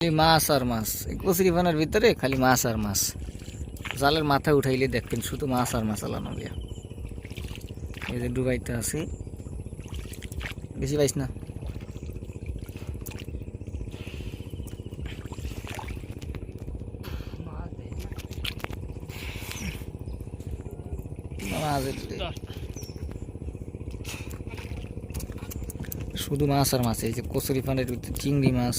খালি মাছ আর মাছ। কচুরি পানার ভিতরে খালি মাছ আর মাছ। জালের মাথা উঠাইলে দেখতেন শুধু মাছ আর মাছ আলানো গিয়া। এই যে ডুবাইতে আছে। বেশি পাইস না। শুধু মাছ আর মাছ, এই যে কচুরি পানের ভিতরে চিংড়ি মাছ।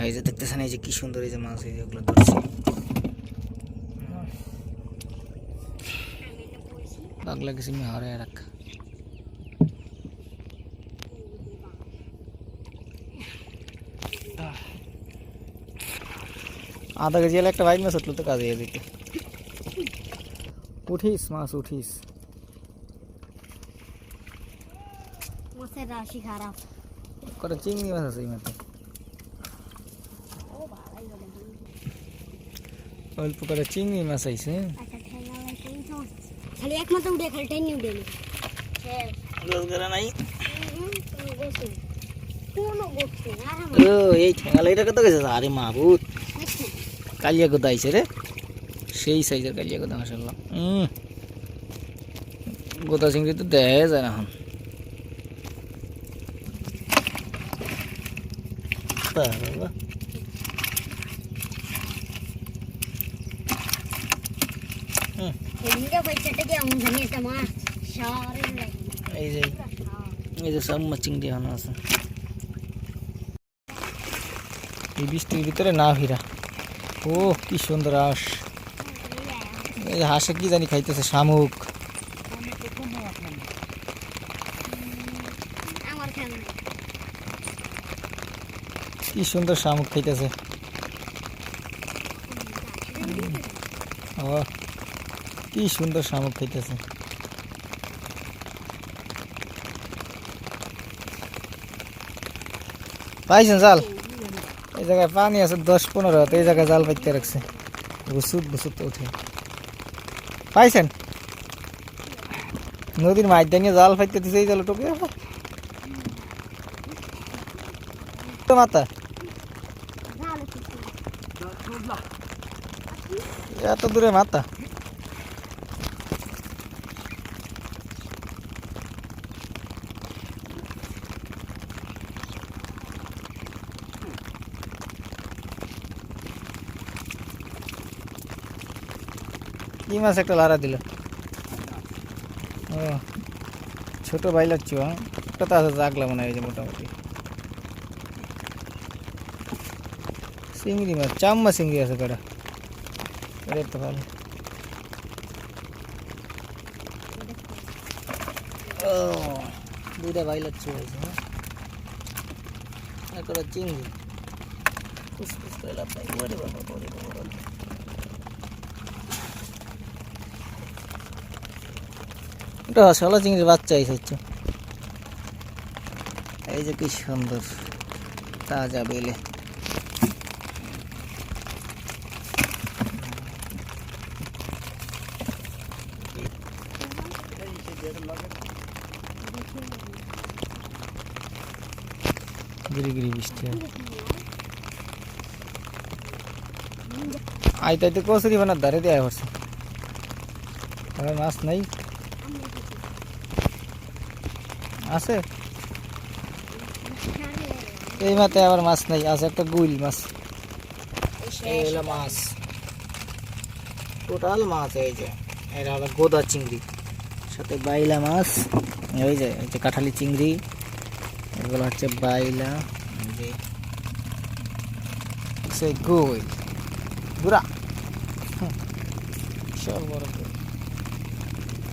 এই যে দেখতেছেন এই যে কি সুন্দর এই যে মাছ এই যেগুলো ধরছে। পাগলা কিছু আমি হারে রাখ। আধা কেজি হলে একটা বাইক মাছ উঠল তো কাজে দিতে উঠিস মাছ উঠিস। মাছের রাশি খারাপ। কটা চিংড়ি মাছ আছে এই মাঠে ও ভালোই হলো অল্প করে চিংড়ি মাছ আইছে আচ্ছা তো খালি একমাত্র উঠে খালি টেনে উঠে নি। রোজগার নাই? ও এই কত গেছে? আরে মাহবুত কালিয়া কোথা আইছে রে। সেই সাইজের কালিয়া কোথা মাসাল্লাহ হুম গোদা চিংড়ি তো দেখা যায় না এখন। বাবা, এদিকে পয়সাটা কি এমন জানি একটা মাছ সারে এই যে এই যে সব মাছ চিংড়ি এখন আছে এই বৃষ্টির ভিতরে না ভিড়া ও কি সুন্দর হাঁস এই হাঁসে কি জানি খাইতেছে শামুক কি সুন্দর শামুক খাইতেছে ও কি সুন্দর শামুক খাইতেছে। পাইছেন জাল? এই জায়গায় পানি আছে দশ পনেরো হাত এই জায়গায় জাল পাইতে রাখছে। বুসুত বুসুত উঠে। পাইছেন? নদীর মাছ দিয়ে জাল পাইতে দিছে এই জাল টোকে তো মাথা এত দূরে মাথা কি মাছ একটা লারা দিল। ও, ছোট ভাই লাগছো হ্যাঁ? একটা তো আছে জাগলা মনে হয় এই যে মোটামুটি। চিংড়ি মাছ চাম্মা চিংড়ি আছে কটা আরে তো ভালো। ও, দুইটা ভাই লাগছে হয়েছে হ্যাঁ? একটা চিংড়ি। ফুসফুস করে লাভ নাই ওরে বাবা এটা শালা চিংড়ির বাচ্চা এসে হচ্ছে। এই যে কি সুন্দর তাজা বেলে। গিরি গিরি বৃষ্টি আইতে আইতে কচুরি বানার ধারে দেওয়া হচ্ছে। মাছ নাই। আছে? এই মাতে আবার মাছ নাই আছে একটা গুইল মাছ। এই হলো মাছ। টোটাল মাছ এই যে এটা হলো গোদা চিংড়ি। সাথে বাইলা মাছ ওই যে এই যে কাঁঠালি চিংড়ি এগুলো হচ্ছে বাইলা সে গুই গুড়া বিশাল বড়।